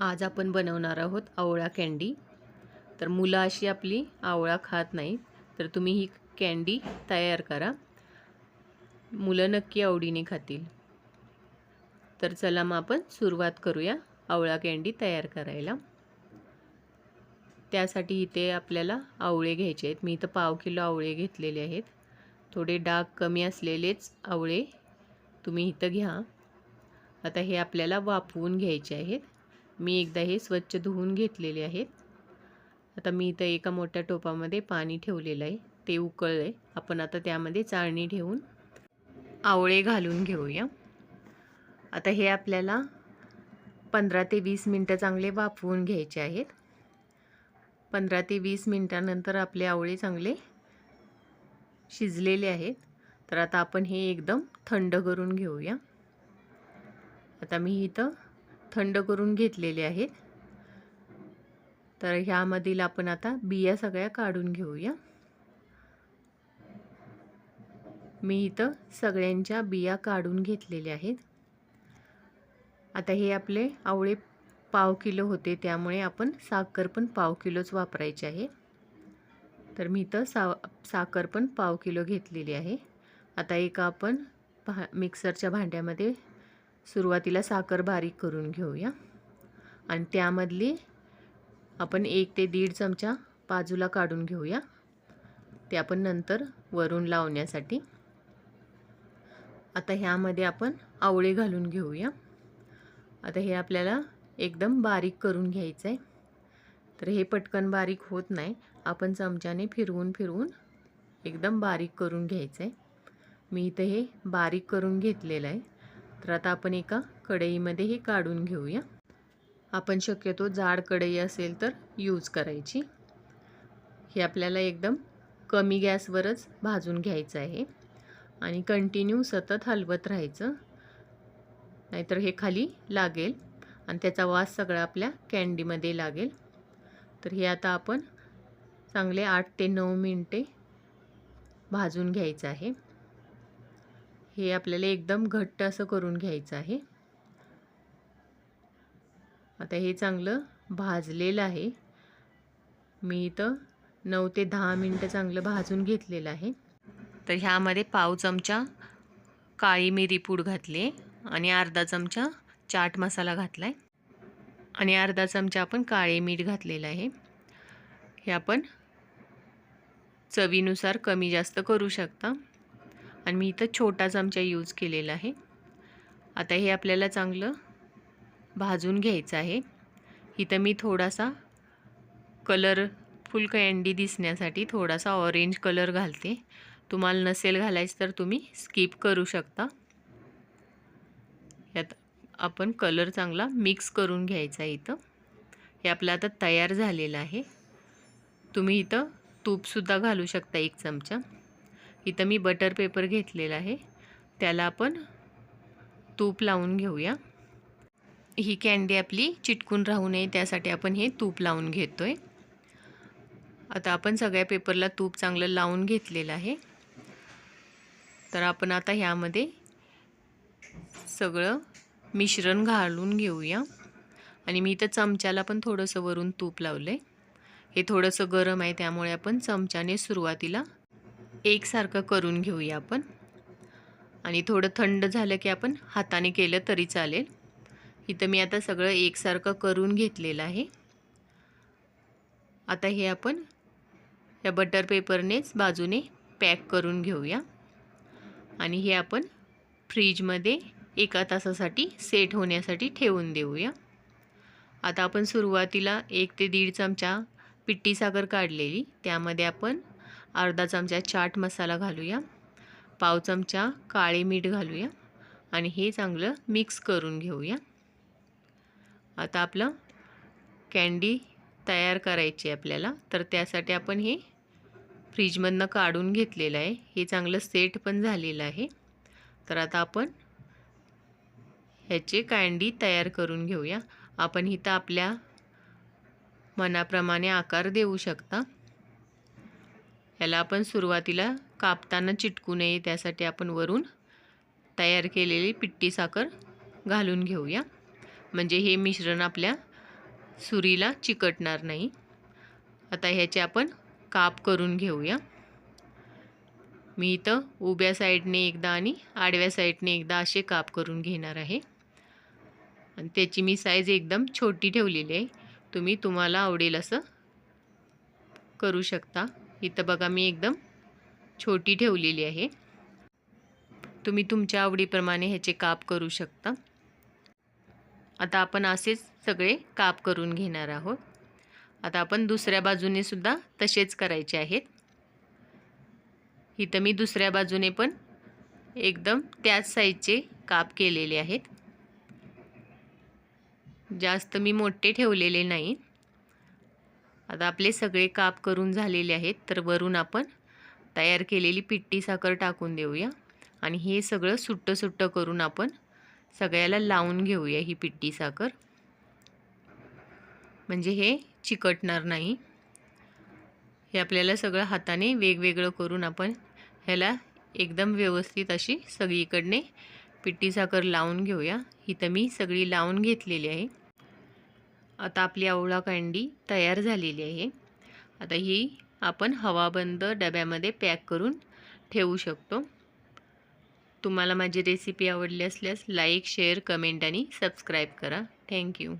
आज आपण बनवणार आहोत आवळा कँडी तर मुलं अशी आपली आवळा खात नाहीत तर तुम्ही ही कँडी तयार करा. मुलं नक्की आवडीने खातील. तर चला मग आपण सुरुवात करूया आवळा कँडी तयार करायला. त्यासाठी इथे आपल्याला आवळे घ्यायचे आहेत. मी इथं पाव किलो आवळे घेतलेले आहेत. थोडे डाग कमी असलेलेच आवळे तुम्ही इथं घ्या. आता हे आपल्याला वाफवून घ्यायचे आहेत. मी एकदा हे स्वच्छ धुवून घेतलेले आहेत. आता मी इथं एका मोठ्या टोपामध्ये पाणी ठेवलेलं आहे. ते उकळलं आहे आपण आता त्यामध्ये चाळणी ठेवून आवळे घालून घेऊया. आता हे आपल्याला पंधरा ते वीस मिनटं चांगले वाफवून घ्यायचे आहेत. पंधरा ते वीस मिनटानंतर आपले आवळे चांगले शिजलेले आहेत. तर आता आपण हे एकदम थंड करून घेऊया. आता मी इथं थंड करून घेतलेले आहेत. तर ह्यामधील आपण आता बिया सगळ्या काढून घेऊया. मी इथं सगळ्यांच्या बिया काढून घेतलेल्या आहेत. आता हे आपले आवळे पाव किलो होते त्यामुळे आपण साखर पण पाव किलोच वापरायचे आहे. तर मी इथं सा साखर पण पाव किलो घेतलेली आहे. आता एका आपण भा मिक्सरच्या भांड्यामध्ये सुरुवातीला साखर बारीक करून घेऊया. आणि त्यामधली आपण एक ते दीड चमचा बाजूला काढून घेऊया. ते आपण नंतर वरून लावण्यासाठी. आता ह्यामध्ये आपण आवळे घालून घेऊया. आता हे आपल्याला एकदम बारीक करून घ्यायचं आहे तर हे पटकन बारीक होत नाही. आपण चमच्याने फिरवून फिरवून एकदम बारीक करून घ्यायचं आहे मी इथं हे बारीक करून घेतलेलं आहे. तर आता आपण एका कढईमध्ये हे काढून घेऊया. आपण शक्यतो जाड कढई असेल तर यूज करायची. हे आपल्याला एकदम कमी गॅसवरच भाजून घ्यायचं आहे. आणि कंटिन्यू सतत हलवत राहायचं. नाहीतर हे खाली लागेल. आणि त्याचा वास सगळा आपल्या कँडीमध्ये लागेल. तर हे आता आपण चांगले आठ ते नऊ मिनटे भाजून घ्यायचं आहे. हे आपल्याला एकदम घट्ट असं करून घ्यायचं आहे. आता हे चांगलं भाजलेलं आहे. मी इथं नऊ ते दहा मिनटं चांगलं भाजून घेतलेलं आहे. तर ह्यामध्ये पाव चमचा काळी मिरी पूड घातली आणि अर्धा चमचा चाट मसाला घातला आहे आणि अर्धा चमचा आपण काळे मीठ घातलेलं आहे. हे आपण चवीनुसार कमी जास्त करू शकता. आणि मी इथं छोटा चमचा यूज केलेला आहे. आता हे आपल्याला चांगलं भाजून घ्यायचं आहे. इथं मी थोडासा कलर फुल कँडी दिसण्यासाठी थोडासा ऑरेंज कलर घालते. तुम्हाला नसेल घालायचं तर तुम्ही स्किप करू शकता. यात आपण कलर चांगला मिक्स करून घ्यायचा इथं. हे आपलं आता तयार झालेलं आहे. तुम्ही इथं तूपसुद्धा घालू शकता एक चमचा. इथं मी बटर पेपर घेतलेला आहे. त्याला आपण तूप लावून घेऊया. ही कँडी आपली चिटकून राहू नये त्यासाठी आपण हे तूप लावून घेतो आहे आता आपण सगळ्या पेपरला तूप चांगलं लावून घेतलेलं आहे. तर आपण आता ह्यामध्ये सगळं मिश्रण घालून घेऊया. आणि मी इथं चमच्याला पण थोडंसं वरून तूप लावलं आहे हे थोडंसं गरम आहे त्यामुळे आपण चमच्याने सुरुवातीला एकसारखं करून घेऊया आपण. आणि थोडं थंड झालं की आपण हाताने केलं तरी चालेल. इथं मी आता सगळं एकसारखं करून घेतलेलं आहे. आता हे आपण या बटर पेपरनेच बाजूने पॅक करून घेऊया. आणि हे आपण फ्रीजमध्ये एका तासासाठी सेट होण्यासाठी ठेवून देऊया. आता आपण सुरुवातीला एक ते दीड चमचा पिट्टी साखर काढलेली. त्यामध्ये आपण अर्धा चमचा चाट मसाला घालूया. पाव चमचा काळे मीठ घालूया. आणि हे चांगलं मिक्स करून घेऊया. आता आपलं कँडी तयार करायची आपल्याला. तर त्यासाठी आपण हे फ्रीजमधनं काढून घेतलेलं आहे. हे चांगलं सेट पण झालेलं आहे. तर आता आपण ह्याचे कँडी तयार करून घेऊया. आपण इथं आपल्या मनाप्रमाणे आकार देऊ शकता. याला आपण सुरुवातीला कापताना चिटकू नये. त्यासाठी आपण वरून तयार केलेली पिट्टी साखर घालून घेऊया. म्हणजे हे मिश्रण आपल्या सुरीला चिकटणार नाही. आता ह्याचे आपण काप करून घेऊया. मी इथं उभ्या साईडने एकदा आणि आडव्या साईडने एकदा असे काप करून घेणार आहे. आणि त्याची मी साईज एकदम छोटी ठेवलेली आहे. तुम्ही तुम्हाला आवडेल असं करू शकता. इथं बघा मी एकदम छोटी ठेवलेली आहे. तुम्ही तुमच्या आवडीप्रमाणे ह्याचे काप करू शकता. आता आपण असेच सगळे काप करून घेणार आहोत. आता आपण दुसऱ्या बाजूने सुद्धा तसेच करायचे आहेत. इथं मी दुसऱ्या बाजूने पण एकदम त्याच साईजचे काप केलेले आहेत. जास्त मी मोठे ठेवलेले नाही. आता आपले सगळे काप करून झालेले आहेत तर वरून आपण तयार केलेली पिट्टी साखर टाकून देऊया. आणि हे सगळं सुट्टं सुट्टं करून आपण सगळ्याला लावून घेऊया ही पिट्टी साखर. म्हणजे हे चिकटणार नाही. हे आपल्याला सगळं हाताने वेगवेगळं करून आपण ह्याला एकदम व्यवस्थित अशी सगळीकडने पिट्टी साखर लावून घेऊया. इथं मी सगळी लावून घेतलेली आहे. आता आपली आवळा कांडी तयार झालेली आहे. आता ही आपण हवाबंद डब्यामध्ये पॅक करून ठेवू शकतो. तुम्हाला माझी रेसिपी आवडली असल्यास लाईक शेअर कमेंट आणि सबस्क्राईब करा. Thank you